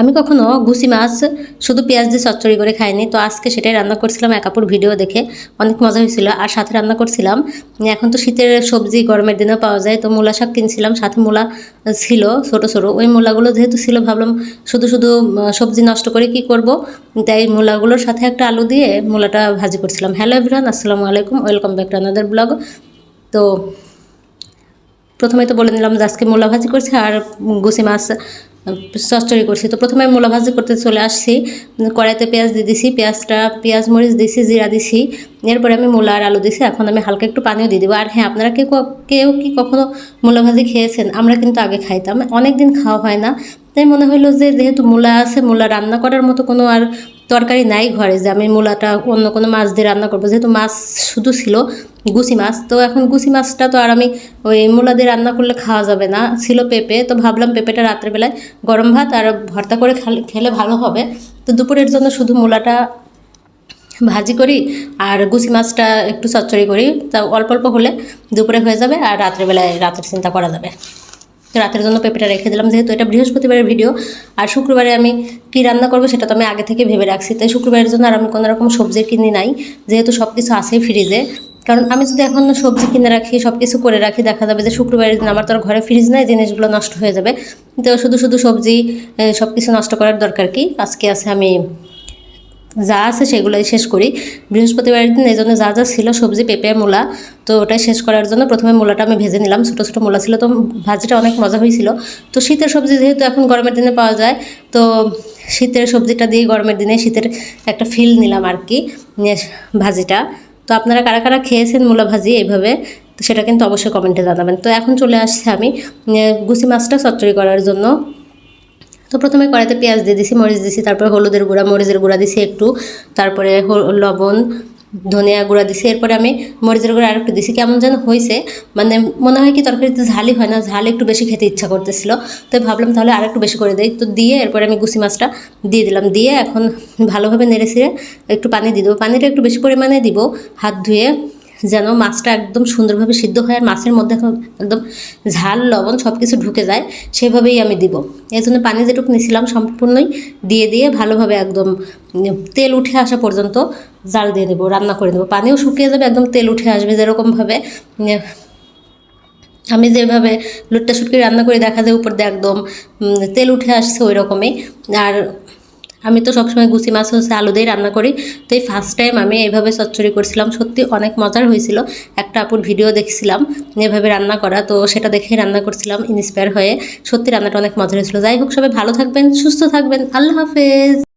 আমি কখনো গুছি মাছ শুধু পেঁয়াজ দিয়ে চচ্চড়ি করে খাইনি, তো আজকে সেটাই রান্না করছিলাম একাপুর ভিডিও দেখে। অনেক মজা হয়েছিল, আর সাথে রান্না করছিলাম, এখন তো শীতের সবজি গরমের দিনেও পাওয়া যায়, তো মূলা শাক কিনছিলাম, সাথে মূলা ছিল ছোট ছোট, ওই মূলাগুলো যেহেতু ছিল, ভাবলাম শুধু শুধু সবজি নষ্ট করে কি করব? তাই মূলাগুলোর সাথে একটা আলু দিয়ে মূলাটা ভাজি করছিলাম। হ্যালো এভরিওয়ান আসসালামু আলাইকুম welcome back to another blog তো প্রথমে তো বলে নিলাম যে আজকে মূলা ভাজি করছি, আর গুছি মাছ চচ্চড়ি করছি। তো প্রথমে মূলা ভাজি করতে চলে আসছি, কড়াইতে পেঁয়াজ দিয়ে দিছি, পেঁয়াজটা, পেঁয়াজ, মরিচ দিছি, জিরা দিছি, এরপরে আমি মূলা আর আলু দিছি, এখন আমি হালকা একটু পানিও দিয়ে দেবো। আর হ্যাঁ আপনারা কেউ কেউ কি কখনো মূলা ভাজি খেয়েছেন? আমরা কিন্তু আগে খাইতাম অনেক দিন খাওয়া হয় না। তাই মনে হলো যে যেহেতু মূলা আছে, মূলা রান্না করার মতো কোনো আর তরকারি নাই ঘরে যে আমি মূলাটা অন্য কোনো মাছ দিয়ে রান্না করব। যেহেতু মাছ শুধু ছিল, গুছি মাছ, তো এখন গুছি মাছটা তো আর আমি ওই মূলা দিয়ে রান্না করলে খাওয়া যাবে না। ছিল পেঁপে, তো ভাবলাম পেঁপেটা রাত্রেবেলায় গরম ভাত আর ভর্তা করে খালে- ভালো হবে। তো দুপুরের জন্য শুধু মূলাটা ভাজি করি আর গুছি মাছটা একটু চচ্চড়ি করি। তা অল্প অল্প হলে দুপুরে হয়ে যাবে আর রাত্রেবেলায় রাতের চিন্তা করা যাবে। রাতের জন্য পেঁপেটা রেখে দিলাম, যেহেতু এটা বৃহস্পতিবারের ভিডিও আর শুক্রবারে আমি কী রান্না করব সেটা তো আমি আগে থেকে ভেবে রাখছি। তাই শুক্রবারের জন্য আর আমি কোনো রকম সবজি কিনি নাই, যেহেতু সব কিছু আছেই ফ্রিজে কারণ আমি যদি এখন সবজি কিনে রাখি সব কিছু করে রাখি, দেখা যাবে যে শুক্রবারের দিন আমার তো ঘরে ফ্রিজ নাই, জিনিসগুলো নষ্ট হয়ে যাবে। তো শুধু শুধু সবজি সব কিছু নষ্ট করার দরকার কি? আজকে আছে আমি যা আছে সেগুলোই শেষ করি। বৃহস্পতিবারের দিন এই জন্য যা যা ছিল, সবজি, পেঁপে, মূলা, তো ওটাই শেষ করার জন্য প্রথমে মূলাটা আমি ভেজে নিলাম। ছোটো ছোটো মূলা ছিল তো ভাজিটা অনেক মজা হয়েছিল। তো শীতের সবজি যেহেতু এখন গরমের দিনে পাওয়া যায়, তো শীতের সবজিটা দিয়ে গরমের দিনে শীতের একটা ফিল নিলাম আর কি ভাজিটা। তো আপনারা কারা কারা খেয়েছেন মূলা ভাজি এইভাবে, সেটা কিন্তু অবশ্যই কমেন্টে জানাবেন। তো এখন চলে আসছে আমি গুছি মাছটা চচ্চড়ি করার জন্য। তো প্রথমে কড়াইতে পেঁয়াজ দিয়ে দিছি, মরিচ দিছি, তারপরে হলুদের গুঁড়া, মরিচের গুঁড়া দিছি একটু, তারপরে লবণ, ধনিয়া গুঁড়া দিছি, এরপরে আমি মরিচের গুঁড়া আরেকটু দিছি, কেমন যেন হয়েছে মানে মনে হয় কি তরকারিতে ঝালই হয় না, ঝাল একটু বেশি খেতে ইচ্ছা করতেছিল, তো ভাবলাম তাহলে আরেকটু বেশি করে দিই, তো দিয়ে এরপরে আমি গুছি মাছটা দিয়ে দিলাম, দিয়ে এখন ভালোভাবে নেড়ে ছিঁড়ে একটু পানি দিয়ে দেবো, পানিটা একটু বেশি পরিমাণে দিব, হাত ধুয়ে যেন মাছটা একদম সুন্দরভাবে সিদ্ধ হয় আর মাছের মধ্যে এখন একদম ঝাল, লবণ সব কিছু ঢুকে যায়, সেভাবেই আমি দিব। এই জন্য পানি যেটুকু নিয়েছিলাম সম্পূর্ণই দিয়ে দিয়ে ভালোভাবে একদম তেল উঠে আসা পর্যন্ত জাল দিয়ে দেবো, রান্না করে দেবো। পানিও শুকিয়ে যাবে, একদম তেল উঠে আসবে যেরকমভাবে। আমি যেভাবে লুটটা শুটকি রান্না করে দেখা যায় উপর দিয়ে একদম তেল উঠে আসছে ওই রকমই আর আমি তো সবসময় গুছি মাছ হচ্ছে আলু দিয়ে রান্না করি। তো এই ফার্স্ট টাইম আমি এভাবে চচ্চড়ি করছিলাম। সত্যি অনেক মজার হয়েছিল। একটা আপুর ভিডিও দেখছিলাম এভাবে রান্না করা। তো সেটা দেখেই রান্না করছিলাম ইন্সপায়ার হয়ে। সত্যি রান্নাটা অনেক মজার হয়েছিল। যাই হোক, সবাই ভালো থাকবেন, সুস্থ থাকবেন। আল্লাহ হাফেজ।